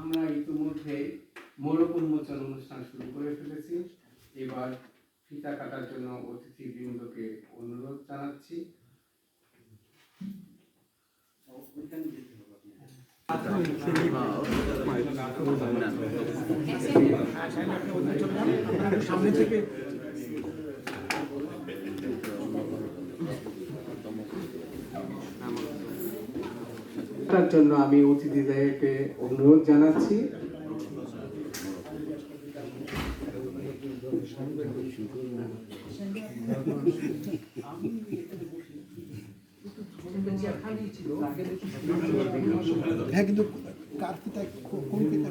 আমরা ইতিমধ্যে মোড়ক উন্মোচন অনুষ্ঠান শুরু করে ফেলেছি। এবার ফিতা কাটার জন্য অতিথিবৃন্দকে অনুরোধ জানাচ্ছি। তার জন্য আমি অতিথিদেরকে অনুরোধ জানাচ্ছি। হ্যাঁ কিন্তু কার পিতা কোন পিতা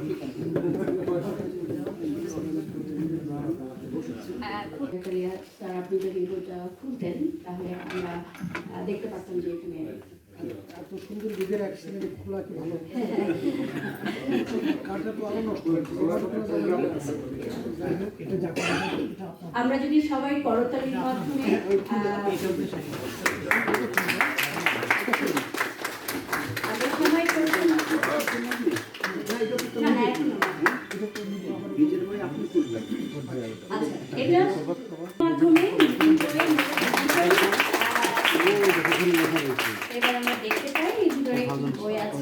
ক্যারিয়ার স্যার আপনি যদি বইটা খুলতেন তাহলে আমরা দেখতে পারতাম যে এখানে এত সুন্দর অ্যাক্সিডেন্ট খোলা কি ভালো? তো আরও নষ্ট আমরা যদি সবাই করতালির মাধ্যমে। আচ্ছা এটা মাধ্যমে meeting করে আহ, এবার আমরা দেখতে পাই এই ভিতরে কি বই আছে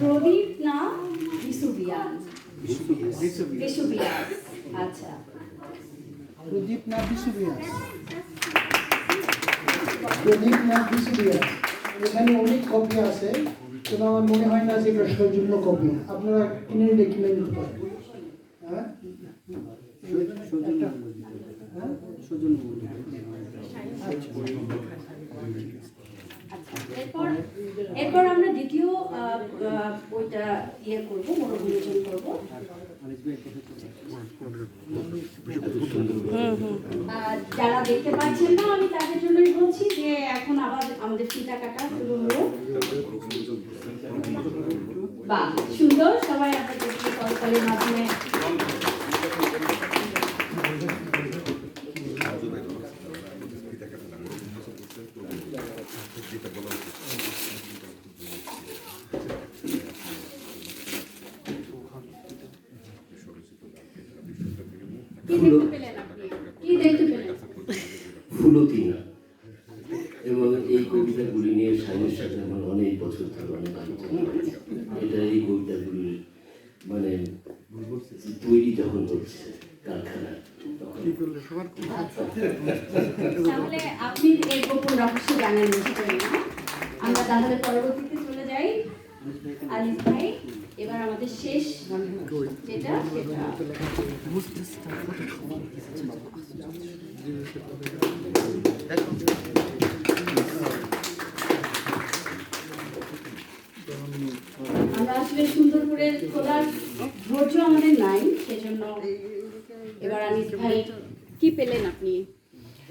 প্রদীপ না বিসুবিয়ান? বিসুবিয়ান। আচ্ছা। প্রদীপ না বিশুবিয়াস প্রদীপ না বিশুবিয়াস এখানে অনেক কপি আছে। কিন্তু আমার মনে হয় না যে এটা সৌজন্য কপি আপনারা কিনে কিনে নিতে পারেন। হ্যাঁ? এরপর এরপর আমরা দ্বিতীয় বইটা ইয়ে করব মনোরঞ্জন করব। আর যারা দেখতে পাচ্ছেন না আমি তাদের জন্যই বলছি যে এখন আবার আমাদের ফিতা কাটা শুরু হলো। বা সুন্দর। সবাই আপনাদের কলকালের মাধ্যমে ফুলতিনা এবং এই কবিতাগুলি নিয়ে সাইনের সাথে আমার অনেক বছর ধরে অনেক আলোচনা এটা এই কবিতাগুলির মানে তৈরি যখন হচ্ছে কারখানায় তখন তাহলে আপনি এই গোপন রহস্য জানেন আমরা তাহলে পরবর্তীতে চলে যাই। আলিফ ভাই এবার আমাদের শেষ যেটা সেটা। আমরা আসলে সুন্দর করে খোলার ধৈর্য আমাদের নাই সেজন্য এবার আনিস ভাই। কি পেলেন আপনি?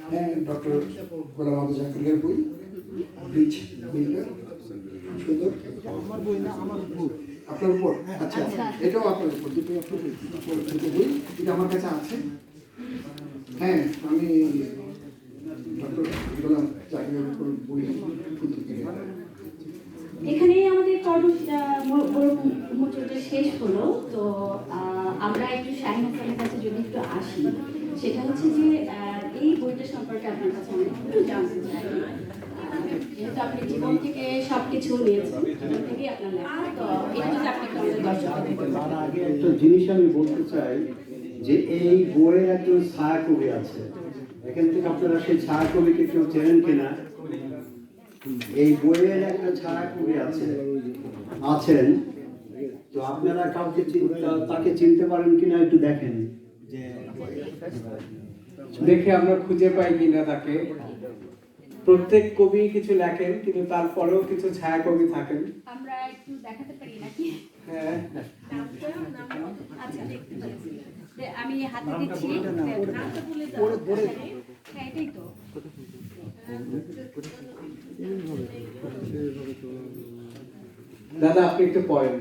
হ্যাঁ ডক্টর গোলাম আবু জাকারিয়ার বই ব্রিজ বিল্ডার। সুন্দর আপনার উপর? আচ্ছা এটাও আপনার উপর দুটো আপনার দুটো বই এটা আমার কাছে আছে। হ্যাঁ আমি ডক্টর গোলাম জাকারিয়ার উপর বই কিন্তু আমাদের কর্ম শেষ হলো। তো আহ, আমরা একটু শাহিন কাছে যদি একটু আসি সেটা হচ্ছে যে আহ, এই বইটা সম্পর্কে আপনার কাছে আমি একটু জানতে চাই। আপনি জীবন থেকে সব কিছু নিয়েছেন থেকেই আপনার তো এটা যদি আপনি একটু আমাদের দর্শকদের তার আগে একটা জিনিস আমি বলতে চাই যে এই বইয়ের একজন ছায়া কবি আছে। এখান থেকে আপনারা সেই ছায়া কবিকে কেউ চেনেন কিনা? এই বইয়ের একটা ছায়া কবি আছে আছেন। তো আপনারা কাউকে তাকে চিনতে পারেন কিনা একটু দেখেন। যে দেখে আমরা খুঁজে পাই কিনা তাকে। প্রত্যেক কবি কিছু লেখেন কিন্তু তারপরেও কিছু ছায়া কবি থাকেন। আমরা একটু দেখাতে পারি নাকি? হ্যাঁ। আচ্ছা যে আমি হাতে দিচ্ছি। নামটা বলে দাও। হ্যাঁ এটাই তো। দাদা আপনি একটু পড়েন.